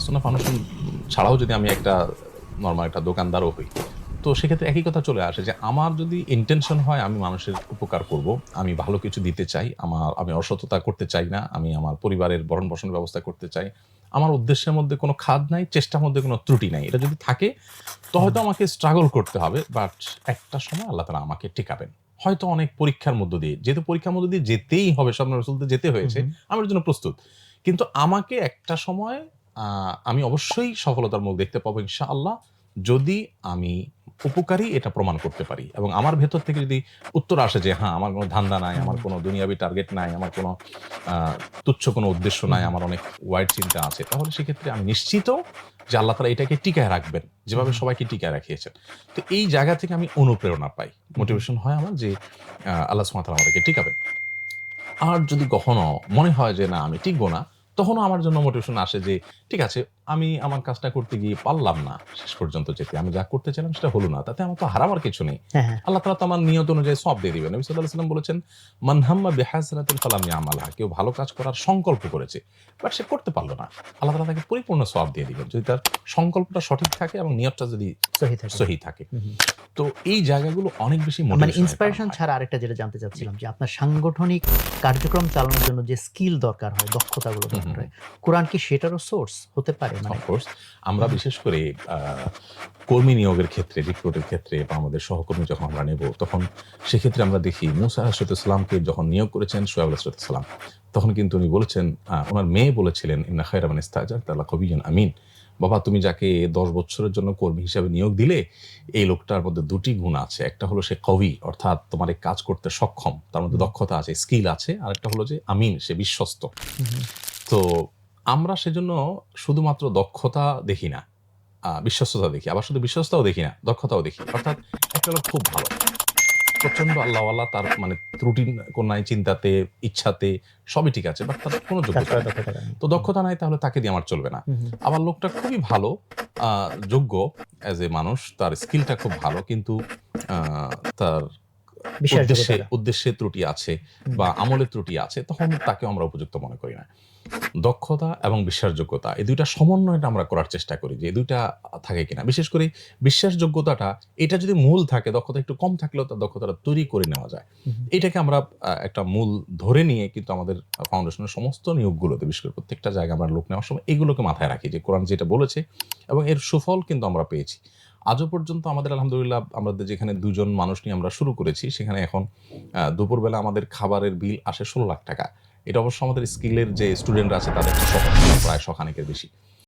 সোনা ফাউন্ডেশন ছাড়াও যদি আমি একটা নর্মাল একটা দোকানদারও হই তো সেক্ষেত্রে একই কথা চলে আসে যে আমার যদি ইন্টেনশন হয় আমি মানুষের উপকার করব আমি ভালো কিছু দিতে চাই আমার আমি অসততা করতে চাই না আমি আমার পরিবারের ভরণ পোষণের ব্যবস্থা করতে চাই আমার উদ্দেশ্যের মধ্যে কোনো খাদ নাই চেষ্টার মধ্যে কোনো ত্রুটি নাই এটা যদি থাকে তো হয়তো আমাকে স্ট্রাগল করতে হবে বাট একটা সময় আল্লাহ তালা আমাকে টিকাবেন হয়তো অনেক পরীক্ষার মধ্য দিয়ে যেহেতু পরীক্ষার মধ্য দিয়ে যেতেই হবে সব রসুলতে যেতে হয়েছে আমার জন্য প্রস্তুত। কিন্তু আমাকে একটা সময় আমি অবশ্যই সফলতার মুখ দেখতে পাবো ইনশাআল্লাহ, যদি আমি উপকারী এটা প্রমাণ করতে পারি। এবং আমার ভেতর থেকে যদি উত্তর আসে যে হ্যাঁ আমার কোনো ধান্দা নাই, আমার কোনো দুনিয়াবি টার্গেট নাই, আমার কোনো তুচ্ছ কোনো উদ্দেশ্য নাই, আমার অনেক ওয়াইড চিন্তা আছে, তাহলে সেক্ষেত্রে আমি নিশ্চিত যে আল্লাহ তালা এটাকে টিকায় রাখবেন, যেভাবে সবাইকে টিকায় রাখিয়েছেন তো এই জায়গা থেকে আমি অনুপ্রেরণা পাই। মোটিভেশন হয় আমার যে আল্লাহ সুমাতালা আমাদেরকে টিকাবেন। আর যদি কখনো মনে হয় যে, না, আমি টিকবো না তখনও আমার জন্য মোটিভেশন আসে যে ঠিক আছে আমি আমার কাজটা করতে গিয়ে পারলাম না শেষ পর্যন্ত যেতে। আমি যা করতে চাইলাম সেটা হলো না তাতে আমার তো হারাবার কিছু নেই। হ্যাঁ হ্যাঁ। আল্লাহ তালা তো আমার নিয়ত অনুযায়ী সব দিয়ে দিবেন। নবী সাল্লাহ সাল্লাম বলেছেন মানহাম্মা বেহাসনাতুল ফালাম আমালা কেউ ভালো কাজ করার সংকল্প করেছে বাট সে করতে পারল না। আল্লাহ তালা তাকে পরিপূর্ণ সব দিয়ে দিবেন। যদি তার সংকল্পটা সঠিক থাকে এবং নিয়তটা যদি সহি থাকে। তো এই জায়গাগুলো অনেক বেশি মানে ইন্সপিরেশন ছাড়া আরেকটা যেটা জানতে চাচ্ছিলাম যে আপনার সাংগঠনিক কার্যক্রম চালানোর জন্য যে স্কিল দরকার হয় দক্ষতাগুলো দরকার হয় কোরআন কি সেটারও সোর্স হতে পারে। অফকোর্স আমরা বিশেষ করে কর্মী নিয়োগের ক্ষেত্রে রিক্রুটের ক্ষেত্রে বা আমাদের সহকর্মী যখন আমরা নেব তখন সেক্ষেত্রে আমরা দেখি মুসা হাসরতুল্লামকে যখন নিয়োগ করেছেন সোয়াব হাসরতুল্লাম তখন কিন্তু উনি বলেছেন ওনার মেয়ে বলেছিলেন ইন্না খায়রামান ইস্তাজার তাল্লা কবিজন আমিন। বাবা তুমি যাকে দশ বছরের জন্য কর্মী হিসাবে নিয়োগ দিলে এই লোকটার মধ্যে দুটি গুণ আছে। একটা হলো সে কবি অর্থাৎ তোমার এই কাজ করতে সক্ষম তার মধ্যে দক্ষতা আছে স্কিল আছে আর একটা হলো যে আমিন সে বিশ্বস্ত। তো আমরা সেজন্য শুধুমাত্র দক্ষতা দেখি না বিশ্বস্ততা দেখি আবার শুধু বিশ্বস্ততাও দেখি না দক্ষতাও দেখি অর্থাৎ একটা লোক খুব ভালো। প্রচণ্ড আল্লাহ আল্লাহ তার মানে ত্রুটি কোনায় চিন্তাতে ইচ্ছাতে সবই ঠিক আছে বাট তার কোনো যোগ্যতা তো দক্ষতা নাই তাহলে তাকে দিয়ে আমার চলবে না। আবার লোকটা খুবই ভালো যোগ্য অ্যাজ এ মানুষ তার স্কিলটা খুব ভালো কিন্তু তার উদ্দেশ্যে উদ্দেশ্যে ত্রুটি আছে বা আমলের ত্রুটি আছে তখন তাকে আমরা উপযুক্ত মনে করি না। দক্ষতা এবং বিশ্বাসযোগ্যতা এই দুইটা সমন্বয়টা আমরা করার চেষ্টা করি যে দুইটা থাকে কিনা। বিশেষ করে বিশ্বাসযোগ্যতাটা এটা যদি মূল থাকে দক্ষতা একটু কম থাকলেও তার দক্ষতাটা তৈরি করে নেওয়া যায়। এটাকে আমরা একটা মূল ধরে নিয়ে কিন্তু আমাদের ফাউন্ডেশনের সমস্ত নিয়োগগুলোতে বিশেষ করে প্রত্যেকটা জায়গায় আমরা লোক নেওয়ার সময় এগুলোকে মাথায় রাখি যে কোরআন যেটা বলেছে এবং এর সুফল কিন্তু আমরা পেয়েছি। আজও পর্যন্ত আমাদের আলহামদুলিল্লাহ আমাদের যেখানে দুজন মানুষ নিয়ে আমরা শুরু করেছি, সেখানে এখন দুপুরবেলা আমাদের খাবারের বিল আসে ষোলো লাখ টাকা। এটা অবশ্য আমাদের স্কিলের যে স্টুডেন্টরা আছে, তাদের প্রায় শখানেকের বেশি।